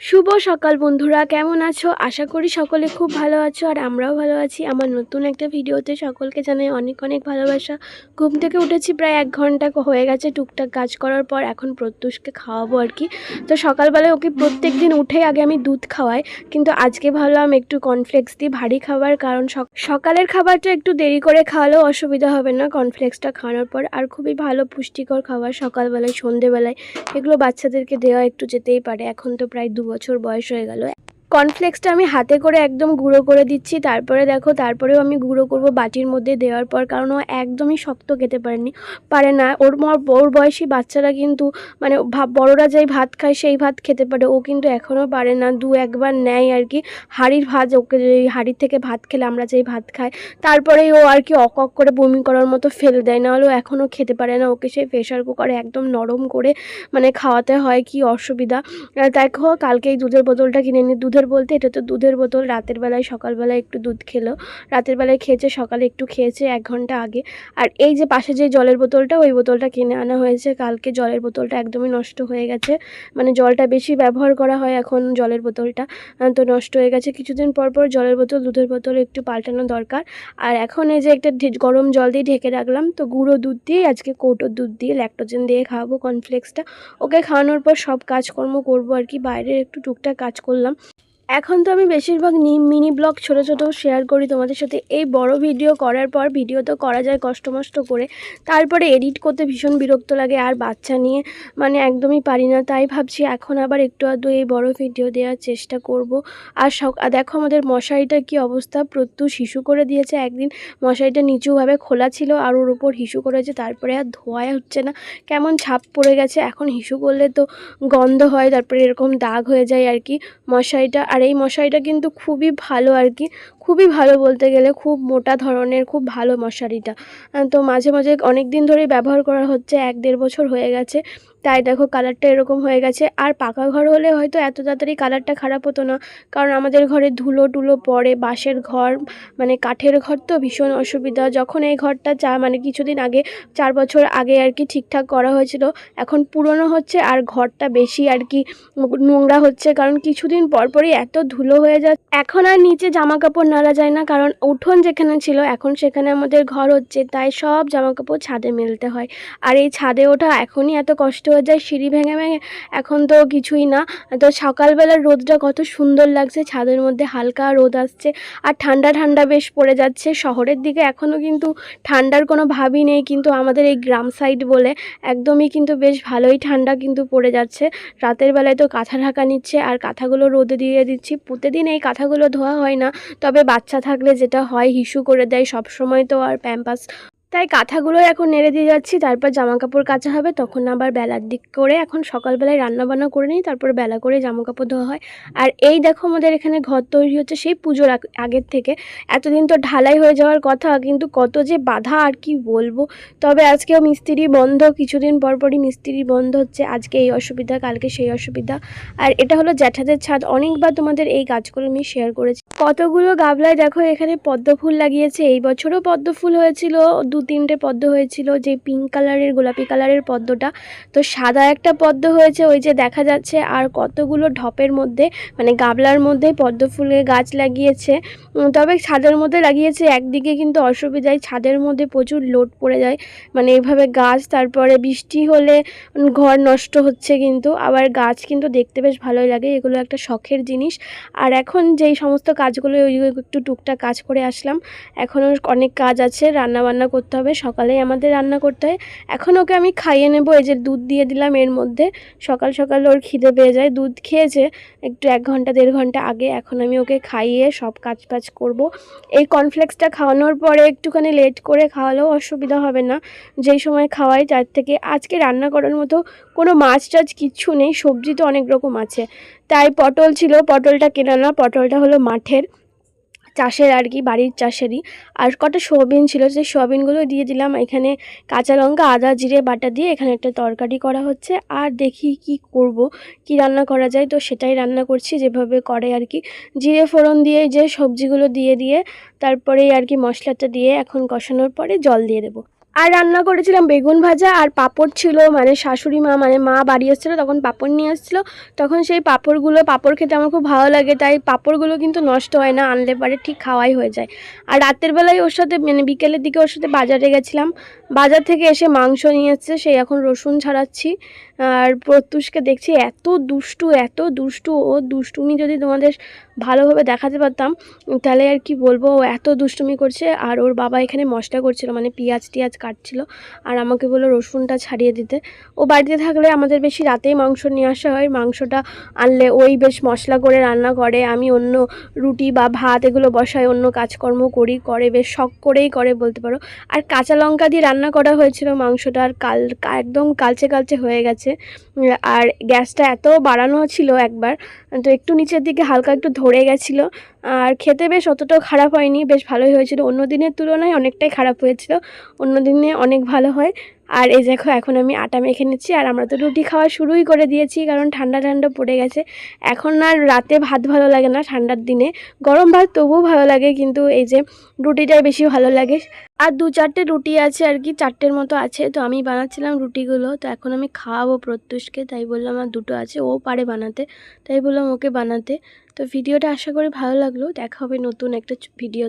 শুভ সকাল বন্ধুরা, কেমন আছো? আশা করি সকলে খুব ভালো আছো আর আমরাও ভালো আছি। আমার নতুন একটা ভিডিওতে সকলকে জানাই অনেক অনেক ভালোবাসা। ঘুম থেকে উঠেছি প্রায় এক ঘণ্টা হয়ে গেছে টুকটাক কাজ করার পর এখন প্রত্যুষকে খাওয়াবো আর কি। তো সকালবেলায় ওকে প্রত্যেক দিন উঠেই আগে আমি দুধ খাওয়াই, কিন্তু আজকে ভাবলাম একটু কর্নফ্লেক্স দিই ভারী খাবার, কারণ সক- সকালের খাবারটা একটু দেরি করে খাওয়ালেও অসুবিধা হবে না কর্নফ্লেক্সটা খাওয়ানোর পর। আর খুবই ভালো পুষ্টিকর খাবার সকালবেলায়, সন্ধেবেলায়, এগুলো বাচ্চাদেরকে দেওয়া একটু যেতেই পারে। এখন তো প্রায় দু বছর বয়স হয়ে গেল। কর্নফ্লেক্সটা আমি হাতে করে একদম গুঁড়ো করে দিচ্ছি। তারপরে দেখো, তারপরেও আমি গুঁড়ো করব বাটির মধ্যে দেওয়ার পর, কারণ ও একদমই শক্ত খেতে পারেনি, পারে না। ওর ওর বয়সী বাচ্চারা কিন্তু মানে বড়রা যাই ভাত খায় সেই ভাত খেতে পারে। ও কিন্তু এখনও পারে না, দু একবার নেয় আর কি। হাঁড়ির ভাত ওকে যে হাঁড়ির থেকে ভাত খেলে আমরা যেই ভাত খাই, তারপরেই ও আর কি অক অক করে বমি করার মতো ফেলে দেয়। নাহলে ও এখনও খেতে পারে না। ওকে সেই প্রেশার কুকারে একদম নরম করে মানে খাওয়াতে হয়, কি অসুবিধা। দেখো, কালকে এই দুধের বোতলটা কিনে নিই দুধের বলতে এটা তো দুধের বোতল। রাতের বেলায়, সকালবেলায় একটু দুধ খেলো। রাতের বেলায় খেয়েছে, সকালে একটু খেয়েছে এক ঘণ্টা আগে। আর এই যে পাশে যে জলের বোতলটা, ওই বোতলটা কিনে আনা হয়েছে। কালকে জলের বোতলটা একদমই নষ্ট হয়ে গেছে। মানে জলটা বেশি ব্যবহার করা হয় এখন জলের বোতলটা। তো নষ্ট হয়ে গেছে। কিছুদিন পর পর জলের বোতল, দুধের বোতল একটু পাল্টানো দরকার। আর এখন এই যে একটা গরম জল দিয়ে ঢেকে রাখলাম, তো গুঁড়ো দুধ দিয়ে আজকে কৌটোর দুধ দিয়ে ল্যাক্টোজেন দিয়ে খাওয়াবো কর্নফ্লেক্সটা ওকে খাওয়ানোর পর সব কাজকর্ম করব আর কি। বাইরের একটু টুকটাক কাজ করলাম। এখন তো আমি বেশিরভাগ মিনি ব্লগ ছোট ছোট শেয়ার করি তোমাদের সাথে। এই বড় ভিডিও করার পর ভিডিও তো করা যায় কষ্টমষ্ট করে। তারপরে এডিট করতে ভীষণ বিরক্ত লাগে আর বাচ্চা নিয়ে মানে একদমই পারি না। তাই ভাবছি এখন আবার একটু আধটু এই বড় ভিডিও দেওয়ার চেষ্টা করব। আর দেখো আমাদের মশারিটার কি অবস্থা। প্রত্যু শিশু করে দিয়েছে একদিন। মশারিটা নিচুভাবে খোলা ছিল আর ওর উপর হিসু করেছে। তারপরে আর ধোয়াই হচ্ছে না। কেমন ছাপ পড়ে গেছে। এখন হিসু করলে তো গন্ধ হয়, তারপরে এরকম দাগ হয়ে যায় আর কি। মশারিটা আর এই মশারিটা কিন্তু খুবই ভালো আর কি। খুবই ভালো বলতে গেলে খুব মোটা ধরনের, খুব ভালো মশারিটা। তো মাঝে মাঝে অনেক দিন ধরেই ব্যবহার করা হচ্ছে, এক দেড় বছর হয়ে গেছে। তাই দেখো কালারটা এরকম হয়ে গেছে। আর পাকা ঘর হলে হয়তো এত তাড়াতাড়ি কালারটা খারাপ হতো না। কারণ আমাদের ঘরে ধুলো টুলো পড়ে, বাঁশের ঘর মানে কাঠের ঘর তো ভীষণ অসুবিধা। যখন এই ঘরটা চা মানে কিছুদিন আগে, চার বছর আগে আর কি ঠিকঠাক করা হয়েছিল, এখন পুরনো হচ্ছে আর ঘরটা বেশি আর কি নোংরা হচ্ছে। কারণ কিছুদিন পরপরই এত ধুলো হয়ে যায় এখন আর নিচে জামা কাপড় নাড়া যায় না, কারণ উঠোন যেখানে ছিল, এখন সেখানে আমাদের ঘর হচ্ছে, তাই সব জামা কাপড় ছাদে মেলতে হয়। আর এই ছাদে ওঠা এখনই এত কষ্ট হয়ে যায় সিঁড়ি ভেঙে ভেঙে এখন তো কিছুই না। তো সকালবেলার রোদটা কত সুন্দর লাগছে, ছাদের মধ্যে হালকা রোদ আসছে আর ঠান্ডা ঠান্ডা বেশ পড়ে যাচ্ছে। শহরের দিকে এখনও কিন্তু ঠান্ডার কোনো ভাবই নেই, কিন্তু আমাদের এই গ্রাম সাইড বলে একদমই কিন্তু বেশ ভালোই ঠান্ডা কিন্তু পড়ে যাচ্ছে। রাতের বেলায় তো কাঁথা ঢাকা নিচ্ছে আর কাঁথাগুলো রোদে দিয়ে দিচ্ছি। প্রতিদিন এই কাঁথাগুলো ধোয়া হয় না, তবে বাচ্চা থাকলে যেটা হয়, হিসু করে দেয়। সব সময় তো আর প্যাম্পাস তাই কাঁথাগুলো এখন নেড়ে দিয়ে যাচ্ছি, তারপর জামা কাপড় কাচা হবে, তখন আবার বেলার দিক করে এখন সকালবেলায় রান্না বান্না করে নিই, তারপর বেলা করে জামা কাপড় ধোয়া হয়। আর এই দেখো আমাদের এখানে ঘর তৈরি হচ্ছে সেই পুজোর আগের থেকে। এতদিন তো ঢালাই হয়ে যাওয়ার কথা, কিন্তু কত যে বাধা আর কি বলব। তবে আজকেও মিস্ত্রি বন্ধ, কিছুদিন পর পরই মিস্ত্রি বন্ধ হচ্ছে, আজকে এই অসুবিধা, কালকে সেই অসুবিধা। আর এটা হলো জ্যাঠাদের ছাদ, অনেকবার তোমাদের এই গাছগুলো আমি শেয়ার করেছি। কতগুলো গাবলায় দেখো এখানে পদ্ম ফুল লাগিয়েছে, এই বছরও পদ্ম ফুল হয়েছিল দু তিনটে পদ্ম হয়েছিল, যে পিঙ্ক কালারের গোলাপি কালারের পদ্মটা। তো সাদা একটা পদ্ম হয়েছে, ওই যে দেখা যাচ্ছে, আর কতগুলো ঢপের মধ্যে মানে গাবলার মধ্যে পদ্ম ফুলের গাছ লাগিয়েছে। তবে ছাদের মধ্যে লাগিয়েছে, একদিকে কিন্তু অসুবিধায় ছাদের মধ্যে প্রচুর লোড পড়ে যায়। মানে এইভাবে গাছ, তারপরে বৃষ্টি হলে ঘর নষ্ট হচ্ছে কিন্তু, আবার গাছ কিন্তু দেখতে বেশ ভালোই লাগে, এগুলো একটা শখের জিনিস। আর এখন যেই সমস্ত কাজগুলো, ওই একটু টুকটাক কাজ করে আসলাম, এখনও অনেক কাজ আছে রান্না বান্না করতে হবে, সকালেই আমাদের রান্না করতে হয়। এখন ওকে আমি খাইয়ে নেব, এই যে দুধ দিয়ে দিলাম এর মধ্যে। সকাল সকাল ওর খিদে পেয়ে যায়, দুধ খেয়েছে। একটু এক ঘণ্টা, দেড় ঘণ্টা আগে এখন আমি ওকে খাইয়ে সব কাজ বাজ করব। এই কর্নফ্লেক্সটা খাওয়ানোর পরে একটুখানি লেট করে খাওয়ালেও অসুবিধা হবে না। যেই সময় খাওয়াই, তার থেকে আজকে রান্না করার মতো কোনো মাছ টাছ কিচ্ছু নেই, সবজি তো অনেক রকম আছে। তাই পটল ছিল, পটলটা কেনা না, পটলটা হলো মাঠের। চাষের আর কি, বাড়ির চাষেরই। আর কটা সোয়াবিন ছিল, সেই সোয়াবিনগুলো দিয়ে দিলাম। এখানে কাঁচা লঙ্কা, আদা, জিরে, বাটা দিয়ে এখানে একটা তরকারি করা হচ্ছে। আর দেখি কি করব, কি রান্না করা যায়? তো সেটাই রান্না করছি, যেভাবে করে আর কি। জিরে ফোড়ন দিয়ে যে সবজিগুলো দিয়ে দিয়ে তারপরে আর কি মশলাটা দিয়ে এখন কষানোর পরে জল দিয়ে দেবো। আর রান্না করেছিলাম, বেগুন ভাজা আর পাঁপড় ছিল। মানে শাশুড়ি মা মানে মা বাড়ি এসেছিল, তখন পাঁপড় নিয়ে এসেছিল। তখন সেই পাঁপড়গুলো, পাঁপড় খেতে আমার খুব ভালো লাগে, তাই পাঁপড়গুলো কিন্তু নষ্ট হয় না, আনলে পরে ঠিক খাওয়াই হয়ে যায়। আর রাতের বেলায় ওর সাথে মানে বিকেলের দিকে ওর সাথে বাজারে গেছিলাম। বাজার থেকে এসে মাংস নিয়ে এসছে, সেই এখন রসুন ছাড়াচ্ছি। আর প্রত্যুষকে দেখছি, এত দুষ্টু এত দুষ্টু, ও দুষ্টুমি যদি তোমাদের ভালোভাবে দেখাতে পারতাম। তাহলে আর কি বলব, ও এত দুষ্টুমি করছে আর ওর বাবা এখানে মশলা করছিল মানে পেঁয়াজ টিয়াজ কাটছিল আর আমাকে বলল রসুনটা ছাড়িয়ে দিতে। ও বাড়িতে থাকলে আমাদের বেশি রাতেই মাংস নিয়ে আসা হয়। মাংসটা আনলে ওই বেশ মশলা করে রান্না করে। আমি অন্য রুটি বা ভাত এগুলো বসাই, অন্য কাজকর্ম করি, করে বেশ শখ করেই করে বলতে পারো। আর কাঁচা লঙ্কা দিয়ে রান্না করা হয়েছিল মাংসটা আর কাল একদম কালচে কালচে হয়ে গেছে। আর গ্যাসটা এত বাড়ানো ছিল একবার, তো একটু নিচের দিকে হালকা একটু ধরে গেছিল। আর খেতে বেশ অতটাও খারাপ হয়নি, বেশ ভালোই হয়েছিল। অন্য দিনের তুলনায় অনেকটাই খারাপ হয়েছিল। অন্য দিনে অনেক ভালো হয়। আর এই দেখো, এখন আমি আটা মেখে নিচ্ছি। আর আমরা তো রুটি খাওয়া শুরুই করে দিয়েছি, কারণ ঠান্ডা ঠান্ডা পড়ে গেছে। এখন আর রাতে ভাত ভালো লাগে না ঠান্ডার দিনে। গরম ভাত তবুও ভালো লাগে, কিন্তু এই যে রুটিটাই বেশি ভালো লাগে। আর দু চারটে রুটি আছে আর কি, চারটের মতো আছে। তো আমি বানাচ্ছিলাম রুটিগুলো। তো এখন আমি খাওয়াবো প্রত্যুষকে। তাই বললাম, আর দুটো আছে, ও পারে বানাতে। তাই বললাম, ওকে বানাতে। তো ভিডিওটা আশা করি ভালো লাগল। দেখা হবে নতুন একটা ভিডিও